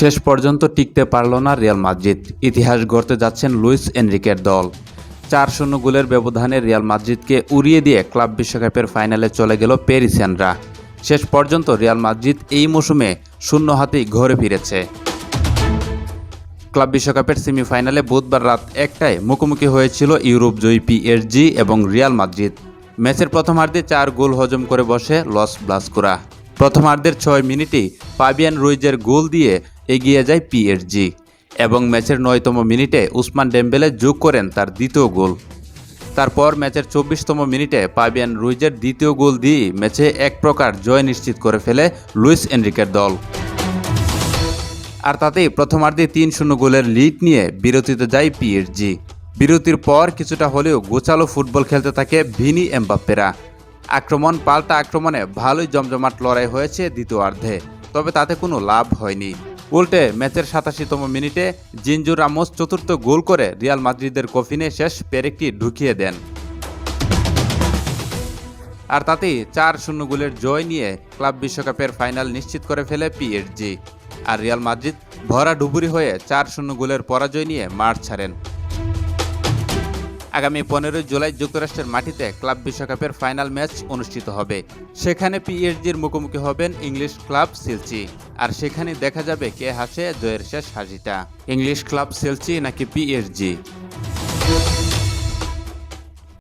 শেষ পর্যন্ত টিকতে পারল না রিয়াল মাদ্রিদ। ইতিহাস গড়তে যাচ্ছেন লুইস এনরিকের দল। চার শূন্য গোলের ব্যবধানে রিয়াল মাদ্রিদকে উড়িয়ে দিয়ে ক্লাব বিশ্বকাপের ফাইনালে চলে গেল প্যারিসিয়ানরা শেষ পর্যন্ত রিয়াল মাদ্রিদ এই মৌসুমে শূন্য হাতেই ঘরে ফিরেছে। ক্লাব বিশ্বকাপের সেমিফাইনালে বুধবার রাত একটায় মুখোমুখি হয়েছিল ইউরোপ জয়ী পিএসজি এবং রিয়াল মাদ্রিদ। ম্যাচের প্রথমার্ধে চার গোল হজম করে বসে লস ব্লাস্কোরা। প্রথমার্ধের ছয় মিনিটেই পাবিয়ান রুইজের গোল দিয়ে এগিয়ে যায় পিএসজি এবং ম্যাচের নয়তম মিনিটে উসমান ডেম্বেলে যোগ করেন তার দ্বিতীয় গোল। তারপর ম্যাচের চব্বিশতম মিনিটে পাবিয়ান রুইজের দ্বিতীয় গোল দিয়ে ম্যাচে এক প্রকার জয় নিশ্চিত করে ফেলে লুইস এনরিকের দল। আর তাতেই প্রথমার্ধে তিন শূন্য গোলের লিড নিয়ে বিরতিতে যায় পিএসজি বিরতির পর কিছুটা হলেও গোচালো ফুটবল খেলতে থাকে ভিনি এমবাপ্পেরা। আক্রমণ, পাল্টা আক্রমণে ভালোই জমজমাট লড়াই হয়েছে দ্বিতীয়ার্ধে। তবে তাতে কোনো লাভ হয়নি। উল্টে ম্যাচের সাতাশিতম মিনিটে জিনজু রামোস চতুর্থ গোল করে রিয়াল মাদ্রিদের কফিনে শেষ পেরেকটি ঢুকিয়ে দেন। আর তাতেই চার শূন্য গোলের জয় নিয়ে ক্লাব বিশ্বকাপের ফাইনাল নিশ্চিত করে ফেলে পিএসজি আর রিয়াল মাদ্রিদ ভরা ডুবুরি হয়ে চার শূন্য গোলের পরাজয় নিয়ে মাঠ ছাড়েন। আগামী পনেরো জুলাই যুক্তরাষ্ট্রের মাটিতে ক্লাব বিশ্বকাপের ফাইনাল ম্যাচ অনুষ্ঠিত হবে। সেখানে পিএসজির মুখোমুখি হবেন ইংলিশ ক্লাব সিলচি আর সেখানে দেখা যাবে কে হাসে জয়ের শেষ হাসিটা। ইংলিশ ক্লাব সিলচি নাকি পিএসজি?